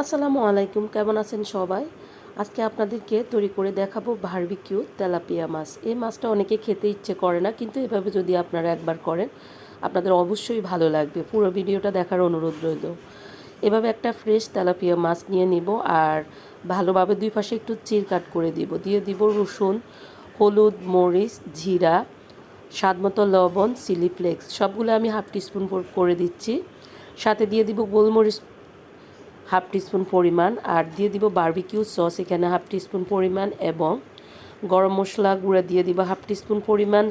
আসসালামু আলাইকুম, কেমন আছেন সবাই? আজকে আপনাদেরকে তৈরি করে দেখাবো বারবিকিউ তেলাপিয়া মাছ। এই মাছটা অনেকে খেতে ইচ্ছে করে না, কিন্তু এভাবে যদি আপনারা একবার করেন, আপনাদের অবশ্যই ভালো লাগবে। পুরো ভিডিওটা দেখার অনুরোধ রইল। এভাবে একটা ফ্রেশ তেলাপিয়া মাছ নিয়ে নিব আর ভালোভাবে দুই পাশে একটু চির কাট করে দিব। দিয়ে দিব রসুন, হলুদ, মরিচ, জিরা স্বাদমতো লবণ চিলি ফ্লেক্স সবগুলো আমি হাফ টিস্পুন করে দিচ্ছি। সাথে দিয়ে দিব গোলমরিচ হাফ টিস্পুন পরিমাণ আর দিয়ে দিব বারবিকিউ সস, এখানে হাফ টিস্পুন পরিমাণ এবং গরম মশলা গুঁড়া দিয়ে দিব হাফ টিস্পুন পরিমাণ,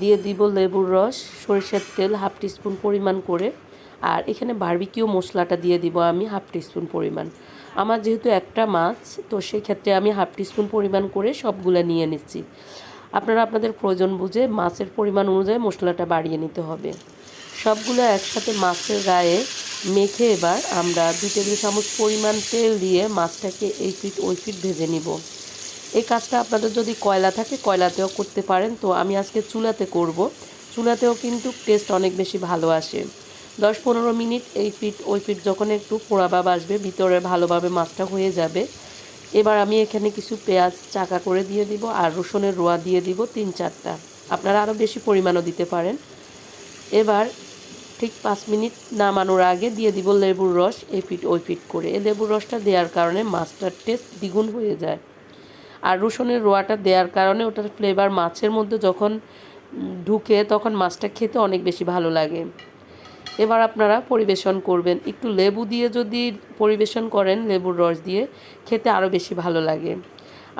দিয়ে দিব লেবুর রস, সরিষার তেল হাফ টিস্পুন পরিমাণ করে আর এখানে বারবিকিউ মশলাটা দিয়ে দিব আমি হাফ টিস্পুন পরিমাণ। আমার যেহেতু একটা মাছ, তো সেক্ষেত্রে আমি হাফ টিস্পুন পরিমাণ করে সবগুলো নিয়ে নিচ্ছি। আপনারা আপনাদের প্রয়োজন বুঝে মাছের পরিমাণ অনুযায়ী মশলাটা বাড়িয়ে নিতে হবে। সবগুলো একসাথে মাছের গায়ে মেখে এবার আমরা দু টেবিল চামচ পরিমাণ তেল দিয়ে মাছটাকে এই ফিট ওই ফিট ভেজে নিব। এই কাজটা আপনাদের যদি কয়লা থাকে, কয়লাতেও করতে পারেন। তো আমি আজকে চুলাতে করব। চুলাতেও কিন্তু টেস্ট অনেক বেশি ভালো আসে। দশ পনেরো মিনিট এই ফিট ওই ফিট যখন একটু পোড়াভাব আসবে, ভিতরে ভালোভাবে মাছটা হয়ে যাবে। এবার আমি এখানে কিছু পেঁয়াজ চাকা করে দিয়ে দিব আর রসুনের রোয়া দিয়ে দিব তিন চারটা। আপনারা আরও বেশি পরিমাণও দিতে পারেন। এবার ঠিক পাঁচ মিনিট নামানোর আগে দিয়ে দিব লেবুর রস এই ফিট ওই ফিট করে লেবুর রসটা দেওয়ার কারণে মাছটার টেস্ট দ্বিগুণ হয়ে যায়। আর রসুনের রোয়াটা দেওয়ার কারণে ওটার ফ্লেভার মাছের মধ্যে যখন ঢুকে তখন মাছটা খেতে অনেক বেশি ভালো লাগে। এবার আপনারা পরিবেশন করবেন। একটু লেবু দিয়ে যদি পরিবেশন করেন লেবুর রস দিয়ে, খেতে আরও বেশি ভালো লাগে।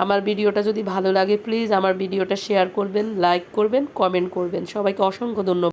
আমার ভিডিওটা যদি ভালো লাগে প্লিজ আমার ভিডিওটা শেয়ার করবেন লাইক করবেন কমেন্ট করবেন। সবাইকে অসংখ্য ধন্যবাদ।